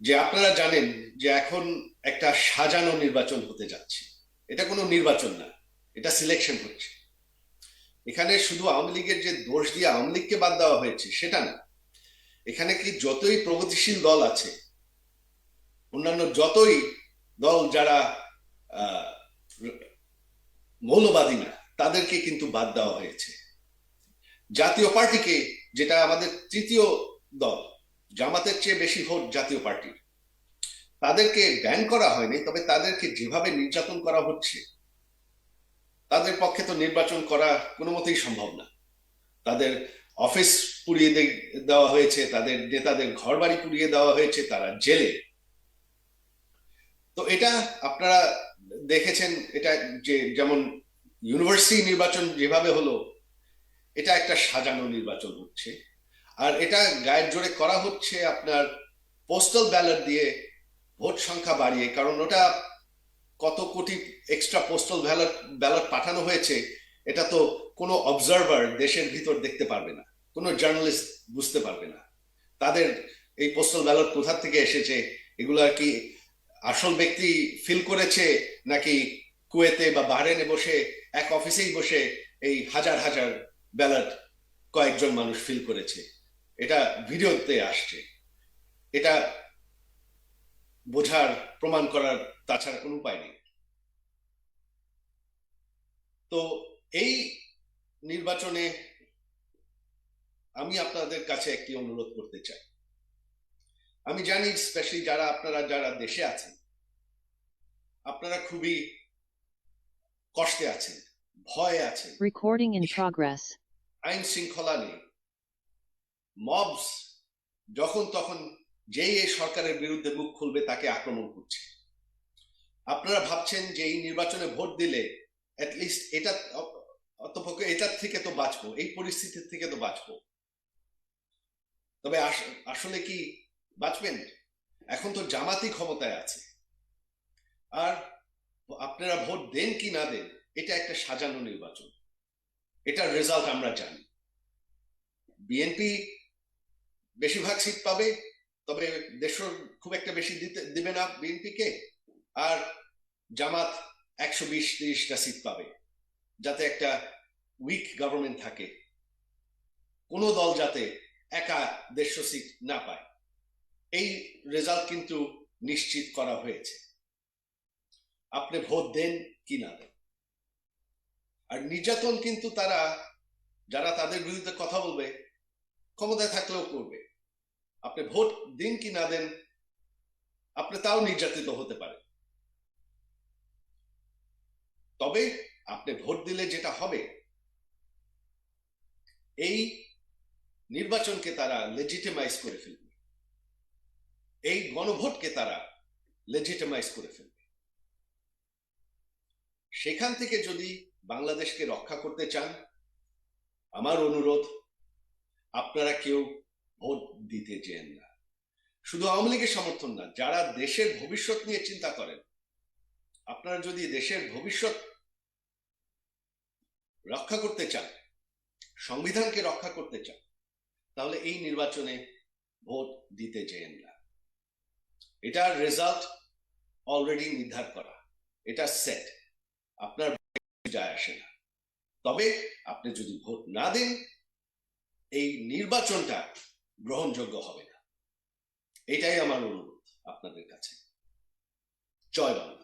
যে আপনারা জানেন যে এখন একটা সাজানো নির্বাচন হতে যাচ্ছে। এটা কোনো নির্বাচন না, এটা সিলেকশন হচ্ছে। এখানে শুধু আওয়ামী লীগের যে দোষ দিয়ে আওয়ামী লীগকে বাদ দেওয়া হয়েছে, সেটা না। এখানে কি যতই প্রগতিশীল দল আছে, অন্যান্য যতই দল যারা মৌলবাদী না, তাদেরকে কিন্তু বাদ দেওয়া হয়েছে। জাতীয় পার্টিকে, যেটা আমাদের তৃতীয় দল জামাতের চেয়ে বেশি ভোট জাতীয় পার্টির তাদেরকে ব্যান করা হয়নি, তবে তাদেরকে যেভাবে নির্যাতন করা হচ্ছে, তাদের পক্ষে তো নির্বাচন করা কোনো মতেই সম্ভব না। তাদের অফিস পুড়িয়ে দেওয়া হয়েছে, তাদের নেতাদের ঘর বাড়ি পুড়িয়ে দেওয়া হয়েছে, তারা জেলে। তো এটা আপনারা দেখেছেন, এটা যে যেমন ইউনিভার্সিটি নির্বাচন যেভাবে হলো, এটা একটা সাজানো নির্বাচন হচ্ছে। আর এটা গায়ের জোরে করা হচ্ছে আপনার পোস্টাল ব্যালট দিয়ে ভোট সংখ্যা বাড়িয়ে, কারণ ওটা কত কোটি এক্সট্রা পোস্টাল ব্যালট ব্যালট পাঠানো হয়েছে, এটা তো কোনো অবজারভার দেশের ভিতর দেখতে পারবে না, কোনো জার্নালিস্ট বুঝতে পারবে না। তাদের এই পোস্টাল ব্যালট কোথা থেকে এসেছে, এগুলো আর কি আসল ব্যক্তি ফিল করেছে, নাকি কুয়েতে বা বাহরেনে বসে, এক অফিসেই বসে এই হাজার হাজার ব্যালট কয়েকজন মানুষ ফিল করেছে? এটা ভিডিওতে আসছে। এটা বোঝার প্রমাণ করার তাছাড়া কোনো উপায় নেই। তো এই নির্বাচনে আমি আপনাদের কাছে একটি অনুরোধ করতে চাই। আমি জানি স্পেশালি যারা আপনারা যারা দেশে আছেন আপনারা খুবই কষ্টে আছেন ভয়ে আছেন। Recording in progress. আইন শৃঙ্খলা নেই মবস যখন তখন যেই এই সরকারের বিরুদ্ধে মুখ খুলবে তাকে আক্রমণ করছে। আপনারা ভাবছেন যে এই নির্বাচনে ভোট দিলে লিস্ট এটা, অতপক্ষে এটার থেকে তো বাঁচবো, এই পরিস্থিতির থেকে তো বাঁচবো। তবে আস- আসলে কি বাঁচবেন? এখন তো জামাতি ক্ষমতায় আছে। আর আপনারা ভোট দেন কি না দেন, এটা একটা সাজানো নির্বাচন। এটার রেজাল্ট আমরা জানি। বিএনপি বেশিরভাগ সিট পাবে, তবে দেশের খুব একটা বেশি দিতে, দিবে না বিএনপিকে। আর জামাত একশো বিশ, তিরিশটা সিট পাবে, যাতে একটা উইক গভর্নমেন্ট থাকে। কোনো দল যাতে একা দেড়শো সিট না পায়। এই রেজাল্ট কিন্তু নিশ্চিত করা হয়েছে। আপনি ভোট দেন কি না দেন? আর নির্যাতন কিন্তু তারা, যারা তাদের বিরুদ্ধে কথা বলবে ক্ষমতায় থাকলেও করবে। আপনি ভোট দিন কি না দেন, আপনি তাও নির্যাতিত হতে পারে। তবে আপনি ভোট দিলে যেটা হবে, এই নির্বাচনকে তারা লেজিটিমাইজ করে ফেলবে। এই গণভোটকে তারা লেজিটিমাইজ করে ফেলবে। সেখান থেকে যদি বাংলাদেশকে রক্ষা করতে চান, আমার অনুরোধ আপনারা কেউ ভোট দিতে যেন না। শুধু আওয়ামী লীগের সমর্থন না, যারা দেশের ভবিষ্যৎ নিয়ে চিন্তা করেন, আপনারা যদি দেশের ভবিষ্যৎ রক্ষা করতে চান, সংবিধানকে রক্ষা করতে চান, তাহলে এই নির্বাচনে ভোট দিতে যেন না। এটার রেজাল্ট অলরেডি নির্ধার করা, এটা সেট আপনার যায় আসে না। তবে আপনি যদি ভোট না দেন এই নির্বাচনটা গ্রহণযোগ্য হবে না। এটাই আমার অনুরোধ আপনাদের কাছে। জয় বাংলা।